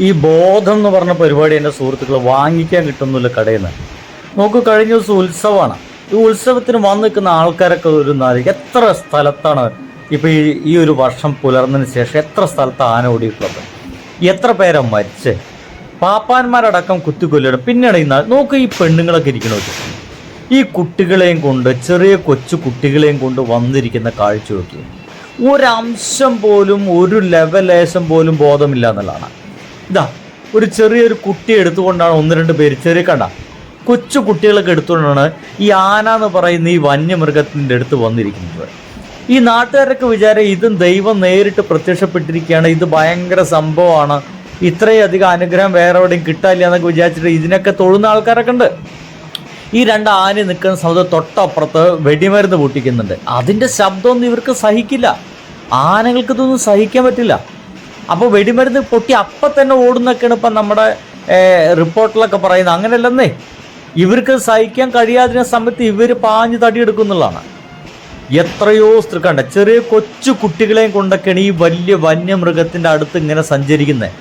ഈ ബോധം എന്ന് പറഞ്ഞ പരിപാടി എന്റെ സുഹൃത്തുക്കൾ വാങ്ങിക്കാൻ കിട്ടുന്നില്ല കടയിൽ നിന്ന്. നോക്ക് കഴിഞ്ഞ ദിവസം ഉത്സവമാണ്. ഈ ഉത്സവത്തിന് വന്ന് നിൽക്കുന്ന ആൾക്കാരൊക്കെ ഒരു നാല് എത്ര സ്ഥലത്താണ് ഇപ്പോൾ ഈ ഈ ഒരു വർഷം പുലർന്നതിന് ശേഷം എത്ര സ്ഥലത്ത് ആന ഓടിയിട്ടുള്ളത്? എത്ര പേരാ മരിച്ച്? പാപ്പാന്മാരടക്കം കുത്തിക്കൊല്ലിട പിന്നീട് ഇന്ന് നോക്ക് ഈ പെണ്ണുങ്ങളൊക്കെ ഇരിക്കണ ഈ കുട്ടികളെയും കൊണ്ട് ചെറിയ കൊച്ചു കുട്ടികളെയും കൊണ്ട് വന്നിരിക്കുന്ന കാഴ്ച നോക്കി ഒരംശം പോലും ഒരു ലെവലേശം പോലും ബോധമില്ല എന്നുള്ളതാണ്. ഇതാ ഒരു ചെറിയൊരു കുട്ടി എടുത്തുകൊണ്ടാണ് ഒന്ന് രണ്ട് പേര് ചെറിയ കണ്ട. കൊച്ചു കുട്ടികളൊക്കെ എടുത്തുകൊണ്ടാണ് ഈ ആന എന്ന് പറയുന്ന ഈ വന്യമൃഗത്തിന്റെ അടുത്ത് വന്നിരിക്കുന്നത്. ഈ നാട്ടുകാരൊക്കെ വിചാരം ഇതും ദൈവം നേരിട്ട് പ്രത്യക്ഷപ്പെട്ടിരിക്കുകയാണ്. ഇത് ഭയങ്കര സംഭവമാണ്. ഇത്രയധികം അനുഗ്രഹം വേറെ എവിടെയും കിട്ടാനില്ല എന്നൊക്കെ വിചാരിച്ചിട്ട് ഇതിനൊക്കെ തൊഴുന്ന ആൾക്കാരൊക്കെ ഉണ്ട്. ഈ രണ്ട് ആന നിൽക്കുന്ന സമയത്ത് തൊട്ടപ്പുറത്ത് വെടിമരുന്ന് പൊട്ടിക്കുന്നുണ്ട്. അതിന്റെ ശബ്ദമൊന്നും ഇവർക്ക് സഹിക്കില്ല. ആനകൾക്ക് ഇതൊന്നും സഹിക്കാൻ പറ്റില്ല. അപ്പോൾ വെടിമരുന്ന് പൊട്ടി അപ്പം തന്നെ ഓടുന്നൊക്കെയാണ് ഇപ്പം നമ്മുടെ റിപ്പോർട്ടിലൊക്കെ പറയുന്നത്. അങ്ങനെയല്ലെന്നേ ഇവർക്ക് സഹിക്കാൻ കഴിയാതിരുന്ന സമയത്ത് ഇവർ പാഞ്ഞ് തടിയെടുക്കുന്നുള്ളതാണ് എത്രയോ സ്ത്രീ കണ്ട ചെറിയ കൊച്ചു കുട്ടികളെയും കൊണ്ടൊക്കെയാണ് ഈ വലിയ വന്യമൃഗത്തിന്റെ അടുത്ത് ഇങ്ങനെ സഞ്ചരിക്കുന്നത്.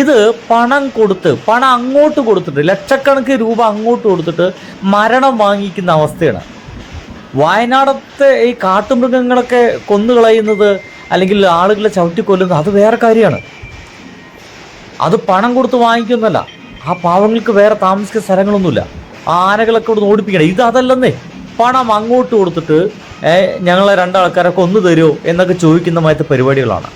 ഇത് പണം കൊടുത്ത് പണം അങ്ങോട്ട് കൊടുത്തിട്ട് ലക്ഷക്കണക്കിന് രൂപ അങ്ങോട്ട് കൊടുത്തിട്ട് മരണം വാങ്ങിക്കുന്ന അവസ്ഥയാണ്. വയനാടത്തെ ഈ കാട്ടുമൃഗങ്ങളൊക്കെ കൊന്നുകളയുന്നത് അല്ലെങ്കിൽ ആളുകളെ ചവിട്ടിക്കൊല്ലുന്നത് അത് വേറെ കാര്യമാണ്. അത് പണം കൊടുത്ത് വാങ്ങിക്കുന്നല്ല ആ പാവങ്ങൾക്ക് വേറെ താമസിക്കുന്ന സ്ഥലങ്ങളൊന്നുമില്ല. ആ ആനകളൊക്കെ ഇവിടെ ഓടിപ്പിക്കണം. ഇത് അതല്ലെന്നേ. പണം അങ്ങോട്ട് കൊടുത്തിട്ട് ഞങ്ങളെ രണ്ടാൾക്കാരൊക്കെ ഒന്ന് തരുമോ എന്നൊക്കെ ചോദിക്കുന്ന മാറ്റ പരിപാടികളാണ്.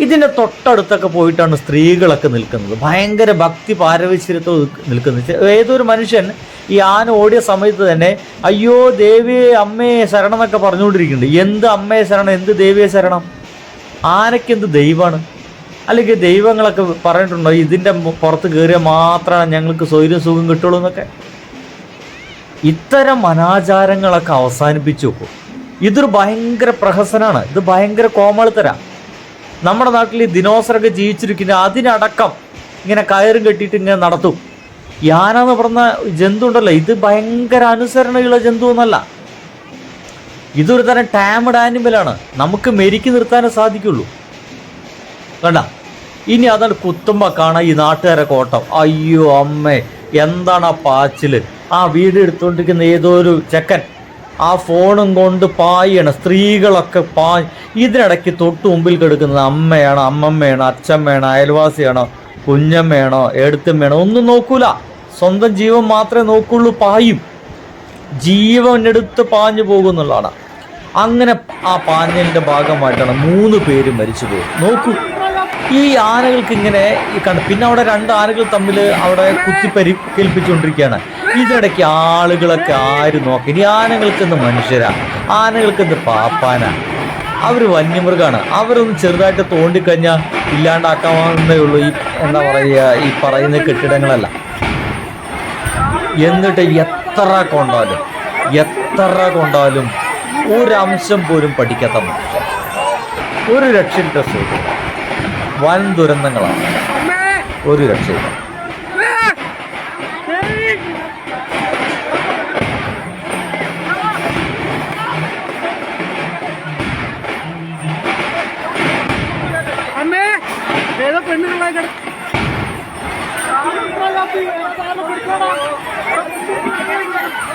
ഇതിന്റെ തൊട്ടടുത്തൊക്കെ പോയിട്ടാണ് സ്ത്രീകളൊക്കെ നിൽക്കുന്നത്. ഭയങ്കര ഭക്തി പാരവശ്യരത്തോ നിൽക്കുന്നത്. ഏതൊരു മനുഷ്യൻ ഈ ആന ഓടിയ സമയത്ത് തന്നെ അയ്യോ ദേവിയെ അമ്മയെ ശരണം എന്നൊക്കെ പറഞ്ഞുകൊണ്ടിരിക്കുന്നുണ്ട്. എന്ത് അമ്മയെ ശരണം? എന്ത് ദേവിയെ ശരണം? ആനയ്ക്ക് എന്ത് ദൈവമാണ്? അല്ലെങ്കിൽ ദൈവങ്ങളൊക്കെ പറഞ്ഞിട്ടുണ്ടോ ഇതിന്റെ പുറത്ത് കയറിയാൽ മാത്രമാണ് ഞങ്ങൾക്ക് സ്വൈര്യം സുഖം കിട്ടുള്ളൂ എന്നൊക്കെ? ഇത്തരം അനാചാരങ്ങളൊക്കെ അവസാനിപ്പിച്ചു നോക്കും ഇതൊരു ഭയങ്കര പ്രഹസനാണ്. ഇത് ഭയങ്കര കോമളിത്തര. നമ്മുടെ നാട്ടിൽ ഈ ദിനോസറൊക്കെ ജീവിച്ചിരിക്കുന്ന അതിനടക്കം ഇങ്ങനെ കയറും കെട്ടിയിട്ട് ഇങ്ങനെ നടത്തും. യാന എന്ന് പറഞ്ഞ ജന്തു ഉണ്ടല്ലോ ഇത് ഭയങ്കര അനുസരണയുള്ള ജന്തു എന്നല്ല. ഇതൊരു തരം ടാമഡ് ആനിമലാണ് നമുക്ക് മെരുക്കി നിർത്താനേ സാധിക്കുള്ളൂ. കണ്ട? ഇനി അതാണ് കുത്തുമ്പോൾ കാണാം ഈ നാട്ടുകാരെ കോട്ടം. അയ്യോ അമ്മേ എന്താണ് ആ പാച്ചിൽ? ആ വീട് എടുത്തുകൊണ്ടിരിക്കുന്ന ഏതോ ഒരു ചെക്കൻ? ആ ഫോണും കൊണ്ട് പായാണ് സ്ത്രീകളൊക്കെ പാ ഇതിനിടയ്ക്ക് തൊട്ട് മുമ്പിൽ കിടക്കുന്നത് അമ്മയാണോ അമ്മമ്മയാണോ അച്ഛമ്മയാണോ അയൽവാസിയാണോ കുഞ്ഞമ്മയാണോ എടുത്തമ്മയാണോ ഒന്നും നോക്കൂല. സ്വന്തം ജീവൻ മാത്രമേ നോക്കുള്ളൂ പായും. ജീവൻ എടുത്ത് പാഞ്ഞു പോകുന്നുള്ളതാണ്. അങ്ങനെ ആ പാഞ്ഞലിന്റെ ഭാഗമായിട്ടാണ് മൂന്ന് പേര് പോകും നോക്കൂ ഈ ആനകൾക്ക് ഇങ്ങനെ കണ്ട് പിന്നെ അവിടെ രണ്ട് ആനകൾ തമ്മിൽ അവിടെ കുത്തി പരിക്കേൽപ്പിച്ചുകൊണ്ടിരിക്കുകയാണ്. ഇതിനിടയ്ക്ക് ആളുകളൊക്കെ ആര് നോക്കി? ഇനി ആനകൾക്കെന്ന് മനുഷ്യരാ? ആനകൾക്കെന്ന് പാപ്പാന? അവർ വന്യമൃഗമാണ് അവരൊന്ന് ചെറുതായിട്ട് തോണ്ടിക്കഴിഞ്ഞാൽ ഇല്ലാണ്ടാക്കാവുന്നേ ഉള്ളൂ ഈ എന്താ പറയുക ഈ പറയുന്ന കെട്ടിടങ്ങളല്ല. എന്നിട്ട് എത്ര കൊണ്ടാലും എത്ര കൊണ്ടാലും ഒരംശം പോലും പഠിക്കാത്ത മനുഷ്യൻ. ഒരു ലക്ഷം ടെസ്റ്റ് വൻ ദുരന്തങ്ങളാണ്. ഒരു രക്ഷയില്ല. അമ്മേ ഏതോ Thank you.